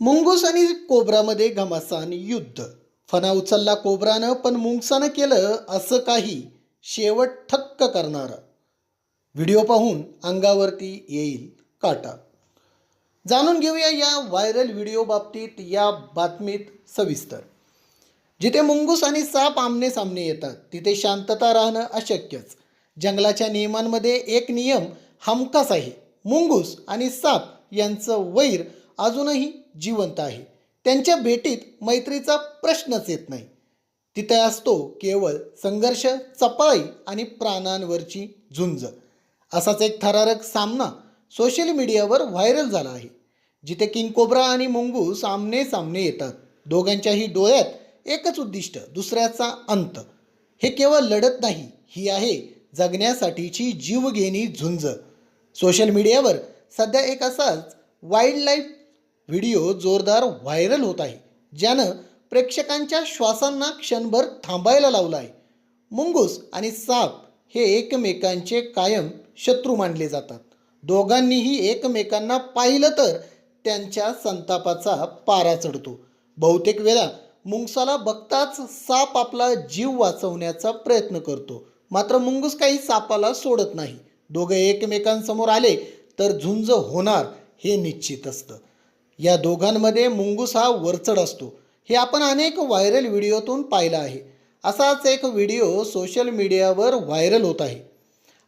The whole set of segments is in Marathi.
मुंगूस आणि कोब्रामध्ये घमासान युद्ध. फना उचलला कोब्रानं पण मुंगसानं केलं असं काही. शेवट थक्क करणारं. व्हिडिओ पाहून अंगावरती येईल काटा. जाणून घेऊया या व्हायरल व्हिडिओ बाबतीत या बातमीत सविस्तर. जिथे मुंगूस आणि साप आमने सामने येतात तिथे शांतता राहणं अशक्यच. जंगलाच्या नियमांमध्ये एक नियम हमखास आहे. मुंगूस आणि साप यांचं वैर अजूनही जिवंत आहे. त्यांच्या भेटीत मैत्रीचा प्रश्नच येत नाही. तिथे असतो केवळ संघर्ष चपळाई आणि प्राणांवरची झुंज. असाच एक थरारक सामना सोशल मीडियावर व्हायरल झाला आहे. जिथे किंग कोब्रा आणि मुंगूस आमने सामने येतात. दोघांच्याही डोळ्यात एकच उद्दिष्ट दुसऱ्याचा अंत. हे केवळ लढत नाही ही आहे जगण्यासाठीची जीवघेणी झुंज. सोशल मीडियावर सध्या एक असाच वाईल्ड लाईफ व्हिडिओ जोरदार व्हायरल होत आहे ज्यानं प्रेक्षकांच्या श्वासांना क्षणभर थांबायला लावलं आहे. मुंगूस आणि साप हे एकमेकांचे कायम शत्रू मानले जातात. दोघांनीही एकमेकांना पाहिलं तर त्यांच्या संतापाचा पारा चढतो. बहुतेक वेळा मुंगसाला बघताच साप आपला जीव वाचवण्याचा प्रयत्न करतो. मात्र मुंगूस काही सापाला सोडत नाही. दोघे एकमेकांसमोर आले तर झुंज होणार हे निश्चित असतं. या दोघांमध्ये मुंगूस हा वरचढ असतो. हे आपण अनेक व्हायरल व्हिडिओतून पाहिलं आहे. असाच एक व्हिडिओ सोशल मीडियावर व्हायरल होत आहे.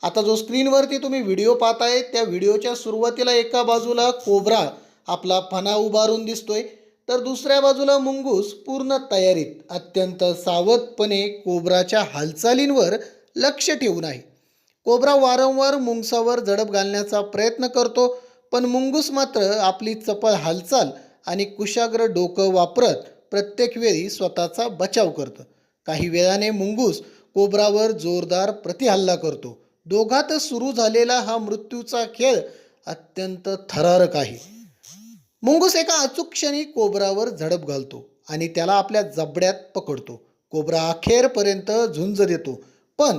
आता जो स्क्रीनवरती तुम्ही व्हिडिओ पाहताय त्या व्हिडिओच्या सुरुवातीला एका बाजूला कोबरा आपला फणा उभारून दिसतोय तर दुसऱ्या बाजूला मुंगूस पूर्ण तयारीत अत्यंत सावधपणे कोबराच्या हालचालींवर लक्ष ठेवून आहे. कोबरा वारंवार मुंगसावर झडप घालण्याचा प्रयत्न करतो पण मुंगूस मात्र आपली चपळ हालचाल आणि कुशाग्र डोकं वापरत प्रत्येक वेळी स्वतःचा बचाव करतं. काही वेळाने मुंगूस कोबरावर जोरदार प्रतिहल्ला करतो. दोघात सुरू झालेला हा मृत्यूचा खेळ अत्यंत थरारक आहे. मुंगूस एका अचूक क्षणी कोबरावर झडप घालतो आणि त्याला आपल्या जबड्यात पकडतो. कोबरा अखेरपर्यंत झुंज देतो. पण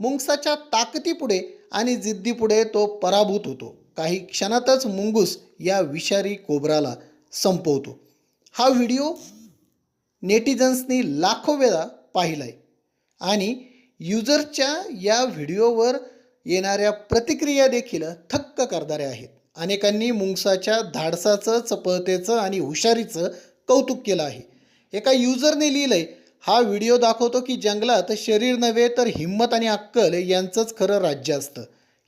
मुंगसाच्या ताकदीपुढे आणि जिद्दीपुढे तो पराभूत होतो. काही क्षणातच मुंगूस या विषारी कोबराला संपवतो. हा व्हिडिओ नेटिझन्सनी लाखो वेळा पाहिला आहे आणि युजरच्या या व्हिडिओवर येणाऱ्या प्रतिक्रिया देखील थक्क करणाऱ्या आहेत. अनेकांनी मुंगसाच्या धाडसाचं चपळतेचं आणि हुशारीचं कौतुक केलं आहे. एका युजरने लिहिलं आहे हा व्हिडिओ दाखवतो की जंगलात शरीर नव्हे तर हिंमत आणि अक्कल यांचंच खरं राज्य असतं.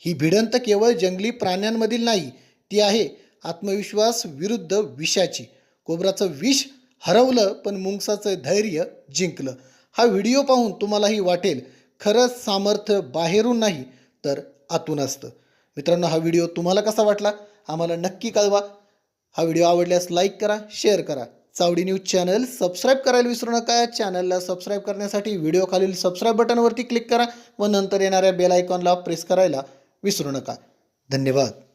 ही भिडंत केवळ जंगली प्राण्यांमधील नाही ती आहे आत्मविश्वास विरुद्ध विषाची. कोबराचं विष हरवलं पण मुंगसाचं धैर्य जिंकलं. हा व्हिडिओ पाहून तुम्हालाही वाटेल खरंच सामर्थ्य बाहेरून नाही तर आतून असतं. मित्रांनो हा व्हिडिओ तुम्हाला कसा वाटला? आम्हाला नक्की कळवा. हा व्हिडिओ आवडल्यास लाईक करा शेअर करा. चावडी न्यूज चॅनल सबस्क्राईब करायला विसरू नका. चॅनलला सबस्क्राईब करण्यासाठी व्हिडिओ खालील सबस्क्राईब बटनवरती क्लिक करा व नंतर येणाऱ्या बेल आयकॉनला प्रेस करायला विसरू नका. धन्यवाद.